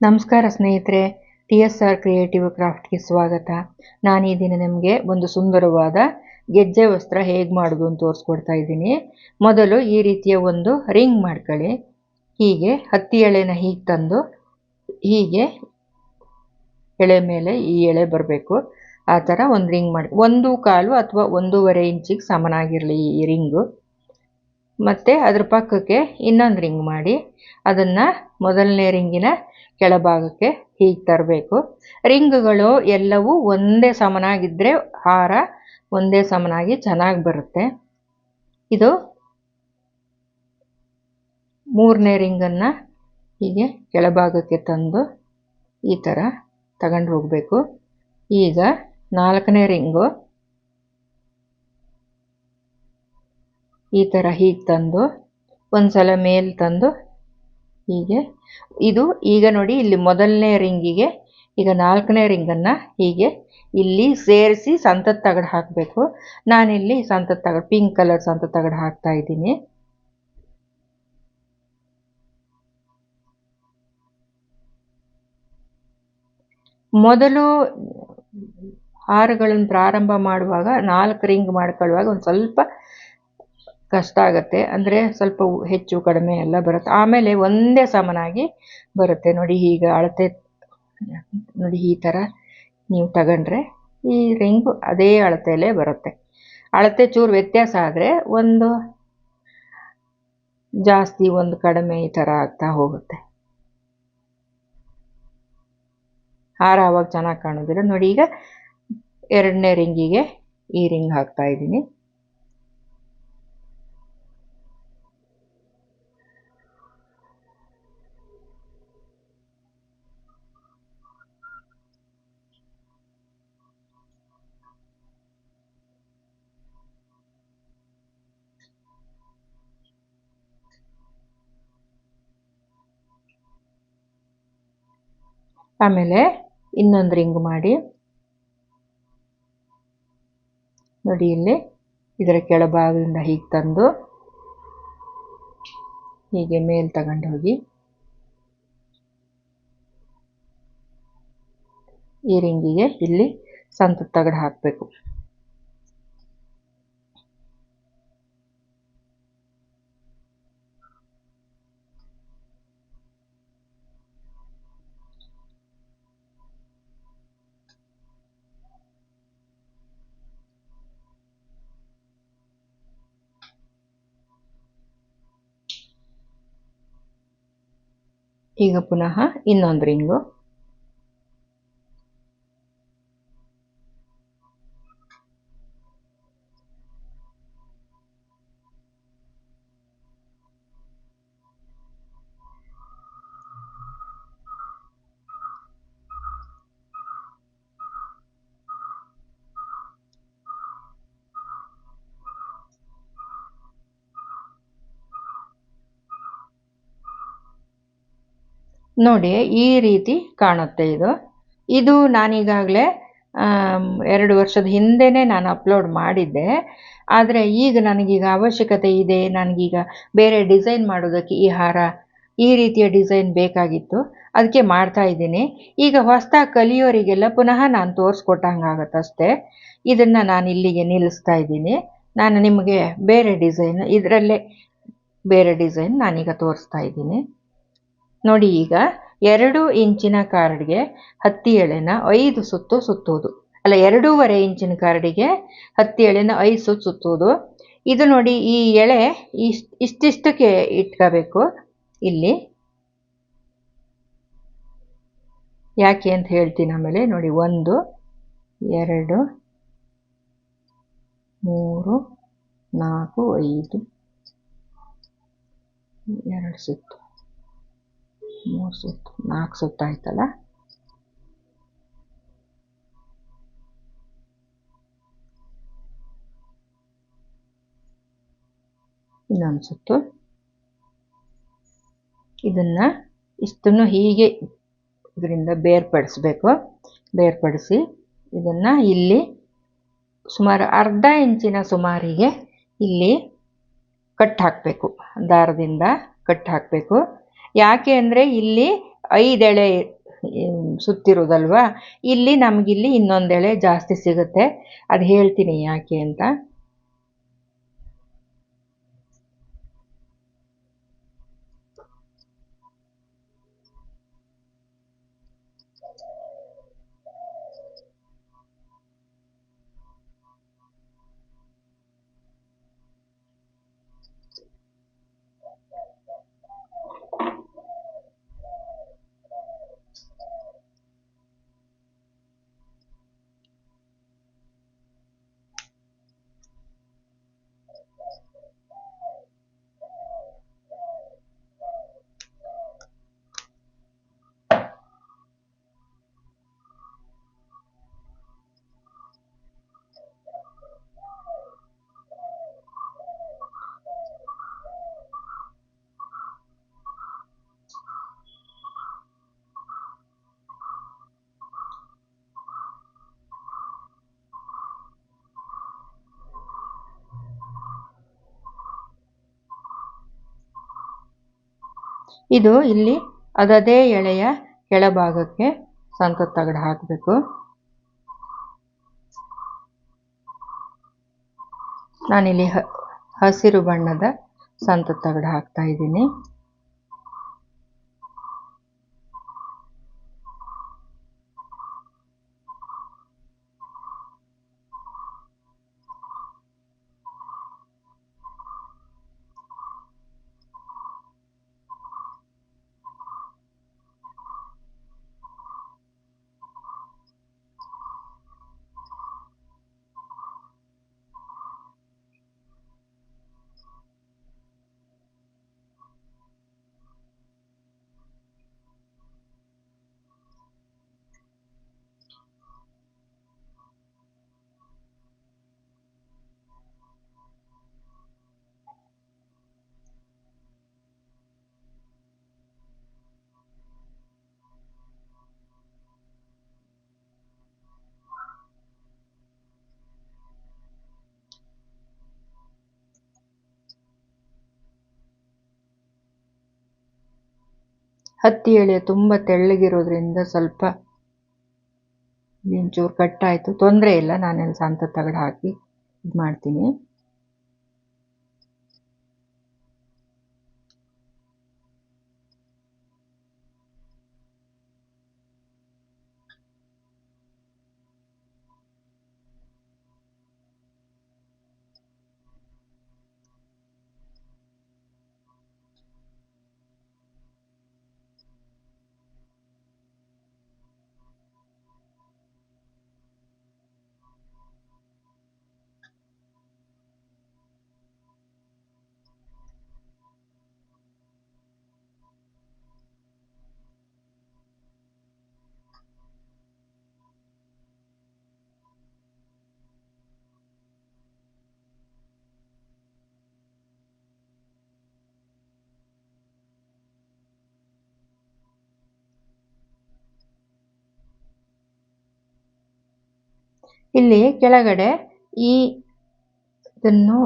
ನಮಸ್ಕಾರ ಸ್ನೇಹಿತರೆ T S R creative ಕ್ರಾಫ್ಟ್ಗೆ ಸ್ವಾಗತ. ನಾನು ಈ ದಿನ ನಿಮಗೆ ಒಂದು ಸುಂದರವಾದ ಗೆಜ್ಜೆ ವಸ್ತ್ರ ಹೇಗೆ ಮಾಡೋದು ಅಂತ ತೋರಿಸ್ಕೊಡ್ತಾ ಇದ್ದೀನಿ. ಮೊದಲು ಈ ರೀತಿಯ ಒಂದು ರಿಂಗ್ ಮಾಡ್ಕೊಳ್ಳಿ. ಹೀಗೆ ಹತ್ತಿ ಎಳೆನ ಹೀಗೆ ತಂದು, ಹೀಗೆ ಎಳೆ ಮೇಲೆ ಈ ಎಳೆ ಬರಬೇಕು. ಆ ಥರ ಒಂದು ರಿಂಗ್ ಮಾಡಿ, ಒಂದು ಕಾಲು ಅಥವಾ ಒಂದೂವರೆ ಇಂಚಿಗೆ ಸಮನಾಗಿರಲಿ ಈ ರಿಂಗು. ಮತ್ತು ಅದ್ರ ಪಕ್ಕಕ್ಕೆ ಇನ್ನೊಂದು ರಿಂಗ್ ಮಾಡಿ, ಅದನ್ನು ಮೊದಲನೇ ರಿಂಗಿನ ಕೆಳಭಾಗಕ್ಕೆ ಹೀಗೆ ತರಬೇಕು. ರಿಂಗ್ಗಳು ಎಲ್ಲವೂ ಒಂದೇ ಸಮನಾಗಿದ್ದರೆ ಹಾರ ಒಂದೇ ಸಮನಾಗಿ ಚೆನ್ನಾಗಿ ಬರುತ್ತೆ. ಇದು ಮೂರನೇ ರಿಂಗನ್ನು ಹೀಗೆ ಕೆಳಭಾಗಕ್ಕೆ ತಂದು ಈ ಥರ ತಗೊಂಡು ಹೋಗಬೇಕು. ಈಗ ನಾಲ್ಕನೇ ರಿಂಗು ಈ ಥರ ಹೀಗೆ ತಂದು ಒಂದು ಸಲ ಮೇಲೆ ತಂದು ಹೀಗೆ. ಇದು ಈಗ ನೋಡಿ ಇಲ್ಲಿ ಮೊದಲನೇ ರಿಂಗಿಗೆ, ಈಗ ನಾಲ್ಕನೇ ರಿಂಗನ್ನು ಹೀಗೆ ಇಲ್ಲಿ ಸೇರಿಸಿ ಸಂತದ ತಗಡು ಹಾಕಬೇಕು. ನಾನಿಲ್ಲಿ ಸಂತ ತಗಡು, ಪಿಂಕ್ ಕಲರ್ ಸಂತ ತಗಡು ಹಾಕ್ತಾ ಇದ್ದೀನಿ. ಮೊದಲು ಹಾರಗಳನ್ನು ಪ್ರಾರಂಭ ಮಾಡುವಾಗ ನಾಲ್ಕು ರಿಂಗ್ ಮಾಡ್ಕೊಳ್ಳುವಾಗ ಒಂದು ಸ್ವಲ್ಪ ಕಷ್ಟ ಆಗುತ್ತೆ. ಅಂದರೆ ಸ್ವಲ್ಪ ಹೆಚ್ಚು, ಕಡಿಮೆ ಎಲ್ಲ ಬರುತ್ತೆ. ಆಮೇಲೆ ಒಂದೇ ಸಮನಾಗಿ ಬರುತ್ತೆ. ನೋಡಿ, ಈಗ ಅಳತೆ, ನೋಡಿ, ಈ ಥರ ನೀವು ತಗೊಂಡ್ರೆ ಈ ರಿಂಗು ಅದೇ ಅಳತೆಯಲ್ಲೇ ಬರುತ್ತೆ. ಅಳತೆ ಚೂರು ವ್ಯತ್ಯಾಸ ಆದರೆ ಒಂದು ಜಾಸ್ತಿ, ಒಂದು ಕಡಿಮೆ ಈ ಥರ ಆಗ್ತಾ ಹೋಗುತ್ತೆ. ಹಾರ ಅವಾಗ ಚೆನ್ನಾಗಿ ಕಾಣೋದಿಲ್ಲ. ನೋಡಿ, ಈಗ ಎರಡನೇ ರಿಂಗಿಗೆ ಈ ರಿಂಗ್ ಹಾಕ್ತಾ ಇದ್ದೀನಿ. ಆಮೇಲೆ ಇನ್ನೊಂದು ರಿಂಗ್ ಮಾಡಿ. ನೋಡಿ ಇಲ್ಲಿ, ಇದರ ಕೆಳಭಾಗದಿಂದ ಹೀಗೆ ತಂದು, ಹೀಗೆ ಮೇಲೆ ತಗೊಂಡು ಹೋಗಿ. ಈ ರಿಂಗಿಗೆ ಇಲ್ಲಿ ಸಂತ ತಗಡು ಹಾಕಬೇಕು. ಈಗ ಪುನಃ ಇನ್ನೊಂದು ರಿಂಗು. ನೋಡಿ, ಈ ರೀತಿ ಕಾಣುತ್ತೆ ಇದು. ಇದು ನಾನೀಗಾಗಲೇ ಎರಡು ವರ್ಷದ ಹಿಂದೆನೇ ನಾನು ಅಪ್ಲೋಡ್ ಮಾಡಿದ್ದೆ. ಆದರೆ ಈಗ ನನಗೀಗ ಅವಶ್ಯಕತೆ ಇದೆ. ನನಗೀಗ ಬೇರೆ ಡಿಸೈನ್ ಮಾಡೋದಕ್ಕೆ ಈ ಹಾರ, ಈ ರೀತಿಯ ಡಿಸೈನ್ ಬೇಕಾಗಿತ್ತು. ಅದಕ್ಕೆ ಮಾಡ್ತಾ ಇದ್ದೀನಿ. ಈಗ ಹೊಸ್ತ ಕಲಿಯೋರಿಗೆಲ್ಲ ಪುನಃ ನಾನು ತೋರಿಸ್ಕೊಟ್ಟಂಗಾಗತ್ತಷ್ಟೇ. ಇದನ್ನು ನಾನು ಇಲ್ಲಿಗೆ ನಿಲ್ಲಿಸ್ತಾ ಇದ್ದೀನಿ. ನಾನು ನಿಮಗೆ ಬೇರೆ ಡಿಸೈನ್, ಇದರಲ್ಲೇ ಬೇರೆ ಡಿಸೈನ್ ನಾನೀಗ ತೋರಿಸ್ತಾ ಇದ್ದೀನಿ. ನೋಡಿ ಈಗ ಎರಡು ಇಂಚಿನ ಕಾರ್ಡ್ಗೆ ಹತ್ತಿ ಎಳೆನ ಐದು ಸುತ್ತು ಸುತ್ತುವುದು. ಅಲ್ಲ, ಎರಡೂವರೆ ಇಂಚಿನ ಕಾರ್ಡಿಗೆ ಹತ್ತಿ ಎಳೆನ ಐದು ಸುತ್ತು ಸುತ್ತುವುದು. ಇದು ನೋಡಿ ಈ ಎಳೆ ಇಷ್ಟು, ಇಷ್ಟಿಷ್ಟಕ್ಕೆ ಇಟ್ಕೋಬೇಕು. ಇಲ್ಲಿ. ಯಾಕೆ ಅಂತ ಹೇಳ್ತೀನಿ ಆಮೇಲೆ ನೋಡಿ, ಒಂದು, ಎರಡು, ಮೂರು, ನಾಲ್ಕು, ಐದು, ಎರಡು ಸುತ್ತು. ಮೂರು ಸುತ್ತು ನಾಲ್ಕು ಸುತ್ತಾಯ್ತಲ್ಲ ಇನ್ನೊಂದು ಸುತ್ತು ಇದನ್ನ ಇಷ್ಟನ್ನು ಹೀಗೆ ಇದರಿಂದ ಬೇರ್ಪಡಿಸ್ಬೇಕು. ಬೇರ್ಪಡಿಸಿ ಇದನ್ನು ಇಲ್ಲಿ ಸುಮಾರು ಅರ್ಧ ಇಂಚಿನ ಸುಮಾರಿಗೆ ಇಲ್ಲಿ ಕಟ್ ಹಾಕಬೇಕು. ದಾರದಿಂದ ಕಟ್ ಹಾಕಬೇಕು ಯಾಕೆ ಅಂದರೆ ಇಲ್ಲಿ ಐದೆಳೆ ಸುತ್ತಿರೋದಲ್ವ? ಇಲ್ಲಿ ನಮಗಿಲ್ಲಿ ಇನ್ನೊಂದೆಳೆ ಜಾಸ್ತಿ ಸಿಗುತ್ತೆ. ಅದು ಹೇಳ್ತೀನಿ ಯಾಕೆ ಅಂತ. ಇದು ಇಲ್ಲಿ ಅದದೇ ಎಳೆಯ ಕೆಳಭಾಗಕ್ಕೆ ಸಂತ ತಗಡು ಹಾಕಬೇಕು. ನಾನಿಲ್ಲಿ ಹಸಿರು ಬಣ್ಣದ ಸಂತ ತಗಡು ಹಾಕ್ತಾ ಇದ್ದೀನಿ. ಹತ್ತಿ ಎಳೆ ತುಂಬ ತೆಳ್ಳಗಿರೋದ್ರಿಂದ ಸ್ವಲ್ಪ ಒಂಚೂರು ಕಟ್ಟಾಯಿತು. ತೊಂದರೆ ಇಲ್ಲ, ನಾನೆಲ್ಲ ಸಂತ ತಗಡು ಹಾಕಿ ಇದು ಮಾಡ್ತೀನಿ ಇಲ್ಲಿ ಕೆಳಗಡೆ ಈ ಇದನ್ನು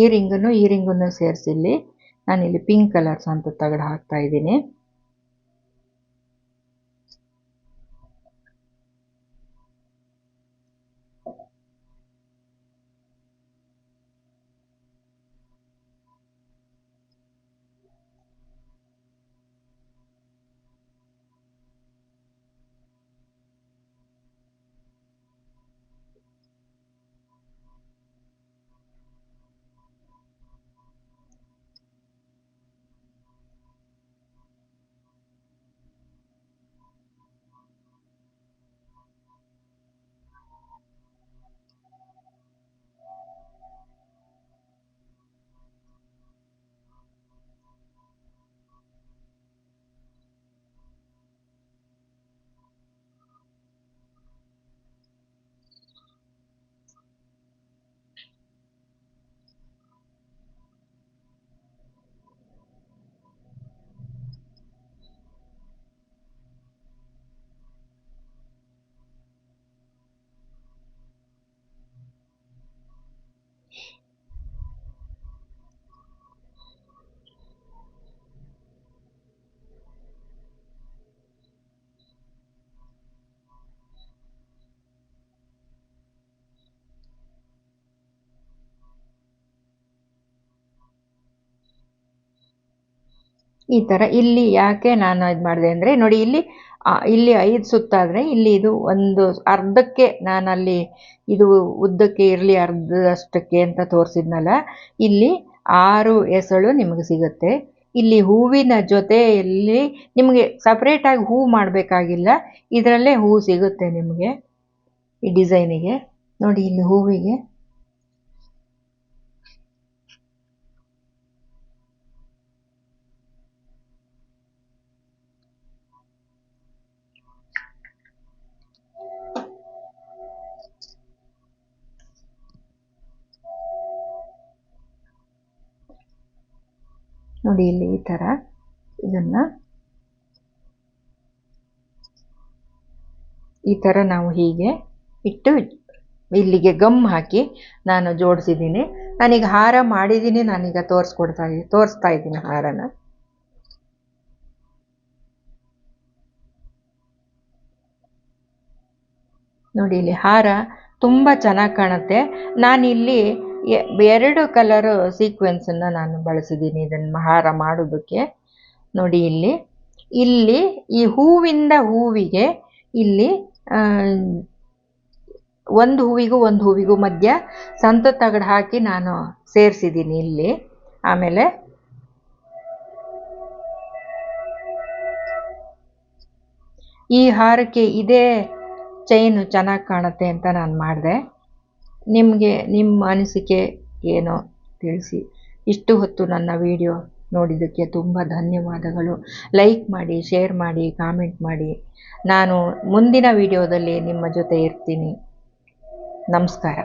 ಈ ರಿಂಗನ್ನು ಈ ರಿಂಗನ್ನು ಸೇರಿಸಿ ಇಲ್ಲಿ ನಾನಿಲ್ಲಿ ಪಿಂಕ್ ಕಲರ್ಸ್ ಅಂತ ತಗಡು ಹಾಕ್ತಾ ಇದ್ದೀನಿ. ಈ ಥರ ಇಲ್ಲಿ ಯಾಕೆ ನಾನು ಇದು ಮಾಡಿದೆ ಅಂದರೆ, ನೋಡಿ ಇಲ್ಲಿ ಇಲ್ಲಿ ಐದು ಸುತ್ತಾದರೆ ಇಲ್ಲಿ ಇದು ಒಂದು ಅರ್ಧಕ್ಕೆ ನಾನಲ್ಲಿ ಇದು ಉದ್ದಕ್ಕೆ ಇರಲಿ ಅರ್ಧದಷ್ಟಕ್ಕೆ ಅಂತ ತೋರಿಸಿದ್ನಲ್ಲ, ಇಲ್ಲಿ ಆರು ಎಸಳು ನಿಮಗೆ ಸಿಗುತ್ತೆ. ಇಲ್ಲಿ ಹೂವಿನ ಜೊತೆಯಲ್ಲಿ ನಿಮಗೆ ಸಪ್ರೇಟಾಗಿ ಹೂ ಮಾಡಬೇಕಾಗಿಲ್ಲ, ಇದರಲ್ಲೇ ಹೂ ಸಿಗುತ್ತೆ ನಿಮಗೆ ಈ ಡಿಸೈನಿಗೆ ನೋಡಿ ಇಲ್ಲಿ ಹೂವಿಗೆ. ನೋಡಿ ಇಲ್ಲಿ ಈ ಥರ ಇದನ್ನು ಈ ಥರ ನಾವು ಹೀಗೆ ಇಟ್ಟು ಇಲ್ಲಿಗೆ ಗಮ್ ಹಾಕಿ ನಾನು ಜೋಡಿಸಿದ್ದೀನಿ. ನಾನೀಗ ಹಾರ ಮಾಡಿದ್ದೀನಿ, ನಾನೀಗ ತೋರಿಸ್ಕೊಡ್ತಾ ಇದ್ದೀನಿ ತೋರಿಸ್ತಾ ಇದ್ದೀನಿ ಹಾರನ. ನೋಡಿ ಇಲ್ಲಿ ಹಾರ ತುಂಬ ಚೆನ್ನಾಗಿ ಕಾಣುತ್ತೆ. ನಾನಿಲ್ಲಿ ಎರಡು ಕಲರ್ ಸೀಕ್ವೆನ್ಸನ್ನು ನಾನು ಬಳಸಿದ್ದೀನಿ ಇದನ್ನು ಹಾರ ಮಾಡೋದಕ್ಕೆ. ನೋಡಿ ಇಲ್ಲಿ ಇಲ್ಲಿ ಈ ಹೂವಿಂದ ಹೂವಿಗೆ ಇಲ್ಲಿ ಒಂದು ಹೂವಿಗೂ ಒಂದು ಹೂವಿಗೂ ಮಧ್ಯ ಸಂತ ತಗಡು ಹಾಕಿ ನಾನು ಸೇರಿಸಿದ್ದೀನಿ ಇಲ್ಲಿ. ಆಮೇಲೆ ಈ ಹಾರಕ್ಕೆ ಇದೇ ಚೈನು ಚೆನ್ನಾಗಿ ಕಾಣುತ್ತೆ ಅಂತ ನಾನು ಮಾಡಿದೆ. ನಿಮಗೆ ನಿಮ್ಮ ಅನಿಸಿಕೆ ಏನೋ ತಿಳಿಸಿ. ಇಷ್ಟು ಹೊತ್ತು ನನ್ನ ವಿಡಿಯೋ ನೋಡಿದ್ದಕ್ಕೆ ತುಂಬ ಧನ್ಯವಾದಗಳು. ಲೈಕ್ ಮಾಡಿ, ಶೇರ್ ಮಾಡಿ, ಕಾಮೆಂಟ್ ಮಾಡಿ. ನಾನು ಮುಂದಿನ ವಿಡಿಯೋದಲ್ಲಿ ನಿಮ್ಮ ಜೊತೆ ಇರ್ತೀನಿ. ನಮಸ್ಕಾರ.